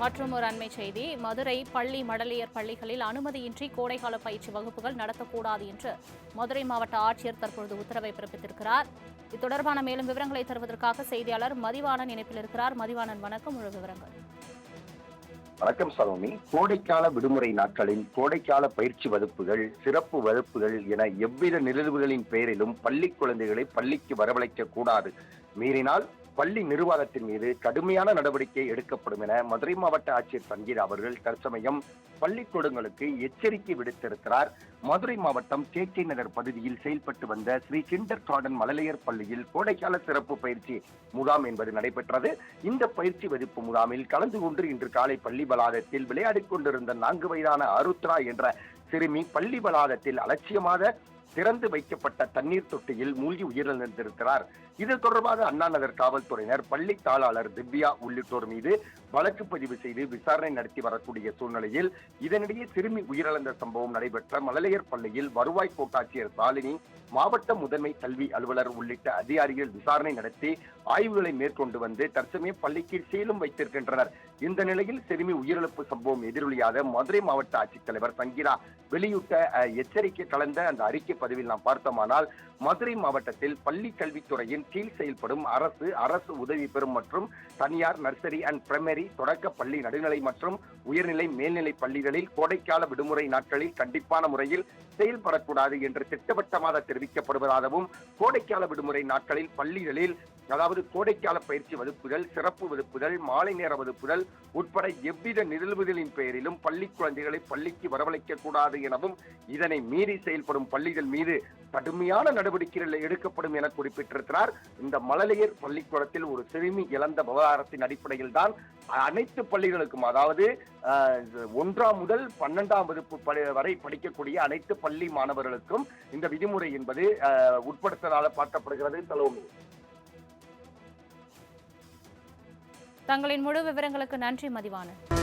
மற்றும் ஒரு அண்மை செய்தி. மதுரை பள்ளி மடலியர் பள்ளிகளில் அனுமதியின்றி கோடைக்கால பயிற்சி வகுப்புகள் நடத்தக்கூடாது என்று மதுரை மாவட்ட ஆட்சியர் தற்பொழுது உத்தரவை பிறப்பித்திருக்கிறார். இது தொடர்பான மேலும் விவரங்களை தருவதற்காக செய்தியாளர் மதிவாணன் இணைப்பில் இருக்கிறார். மதிவாணன் வணக்கம். முழு விவரங்கள். வணக்கம் சலோமி கோடைக்கால விடுமுறை நாட்களில் கோடைக்கால பயிற்சி வகுப்புகள் சிறப்பு வகுப்புகள் என எவ்வித நிகழ்வுகளின் பெயரிலும் பள்ளி குழந்தைகளை பள்ளிக்கு வரவழைக்க கூடாது. மீறினால் பள்ளி நிர்வாகத்தின் மீது கடுமையான நடவடிக்கை எடுக்கப்படும் என மதுரை மாவட்ட ஆட்சியர் சங்கீதா அவர்கள் தற்சமயம் பள்ளிக்கூடங்களுக்கு எச்சரிக்கை விடுத்திருக்கிறார். மதுரை மாவட்டம் சேச்சை நகர் பகுதியில் செயல்பட்டு வந்த ஸ்ரீ கிண்டர் கார்டன் மழலையர் பள்ளியில் கோடைக்கால சிறப்பு பயிற்சி முகாம் என்பது நடைபெற்றது. இந்த பயிற்சி வகுப்பு முகாமில் கலந்து கொண்டு இன்று காலை பள்ளி வளாகத்தில் விளையாடிக் கொண்டிருந்த நான்கு வயதான அருத்ரா என்ற சிறுமி பள்ளி வளாகத்தில் அலட்சியமாக திறந்து வைக்கப்பட்ட தண்ணீர் தொட்டியில் மூழ்கி உயிரிழந்திருக்கிறார். இது தொடர்பாக அண்ணா நகர் காவல்துறையினர் பள்ளி தாளாளர் திவ்யா உள்ளிட்டோர் மீது வழக்கு பதிவு செய்து விசாரணை நடத்தி வரக்கூடிய சூழ்நிலையில் இதனிடையே சிறுமி உயிரிழந்த சம்பவம் நடைபெற்ற மழலையர் பள்ளியில் வருவாய் கோட்டாட்சியர் சாலினி மாவட்ட முதன்மை கல்வி அலுவலர் உள்ளிட்ட அதிகாரிகள் விசாரணை நடத்தி ஆய்வுகளை மேற்கொண்டு வந்து தற்சமயம் பள்ளிக்கு சீலும் வைத்திருக்கின்றனர். இந்த நிலையில் சிறுமி உயிரிழப்பு சம்பவம் எதிரொலியாக மதுரை மாவட்ட ஆட்சித்தலைவர் சங்கீரா வெளியிட்ட எச்சரிக்கை கலந்த அந்த அறிக்கை பதிவில் நாம் பார்த்தோமானால் மதுரை மாவட்டத்தில் பள்ளி கல்வித்துறையின் கீழ் செயல்படும் அரசு அரசு உதவி பெறும் மற்றும் தனியார் நர்சரி அண்ட் பிரைமரி தொடக்க பள்ளி நடுநிலை மற்றும் உயர்நிலை மேல்நிலை பள்ளிகளில் கோடைக்கால விடுமுறை நாட்களில் கண்டிப்பான முறையில் செயல்படக்கூடாது என்று திட்டவட்டமாக தெரிவிக்கப்படுவதாகவும் கோடைக்கால விடுமுறை நாட்களில் பள்ளிகளில் அதாவது கோடைக்கால பயிற்சி வகுப்புகள் சிறப்பு வகுப்புகள் மாலை நேர வகுப்புகள் உட்பட எவ்வித நிகழ்வுகளின் பெயரிலும் பள்ளி குழந்தைகளை பள்ளிக்கு வரவழைக்க கூடாது எனவும் இதனை மீறி செயல்படும் பள்ளிகள் மீது கடுமையான நடவடிக்கைகள் எடுக்கப்படும் என குறிப்பிட்டிருக்கிறார். இந்த மழலையர் பள்ளிக்கூடத்தில் ஒரு சிறுமி இழந்த விவகாரத்தின் அடிப்படையில் தான் அனைத்து பள்ளிகளுக்கும் அதாவது அஹ், ஒன்றாம் முதல் பன்னெண்டாம் வகுப்பு வரை படிக்கக்கூடிய அனைத்து பள்ளி மாணவர்களுக்கும் இந்த விதிமுறை என்பது அஹ், பார்க்கப்படுகிறது. தலைமை தங்களின் முழு விவரங்களுக்கு நன்றி மதிவாணன்